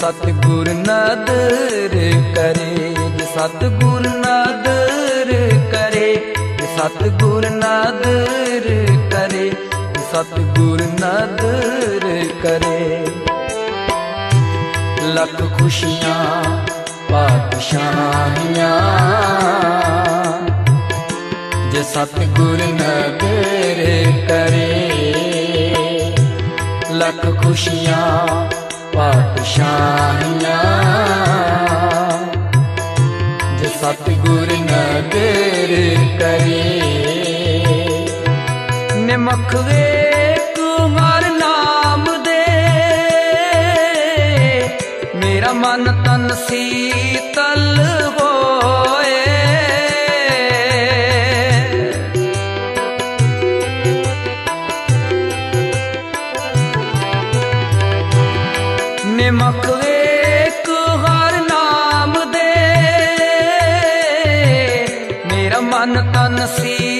ਸਤਿਗੁਰ ਨਦਰ ਕਰੇ, ਜੇ ਸਤਿਗੁਰ ਨਦਰ ਕਰੇ, ਜੇ ਸਤਿਗੁਰ ਨਦਰ ਕਰੇ, ਜੇ ਸਤਿਗੁਰ ਨਦਰ ਕਰੇ। ਲੱਖ ਖੁਸ਼ੀਆਂ ਪਾਤਸ਼ਾਹੀਆਂ ਜੇ ਸਤਿਗੁਰ ਨਦਰ ਕਰੇ, ਲੱਖ ਖੁਸ਼ੀਆਂ ਪਾਤਸ਼ਾਹੀਆਂ ਜੇ ਸਤਿਗੁਰ ਨਦਰ ਕਰੇ ਨਿਮਖ ਵੇਖ ਹਰ ਨਾਮ ਦੇ। ਮੇਰਾ ਮਨ ਤਨ ਸੀਤਲ ਨਿਮਖ ਵੇਖ ਹਰ ਨਾਮ ਦੇ। ਮੇਰਾ ਮਨ ਤਨ ਸੀ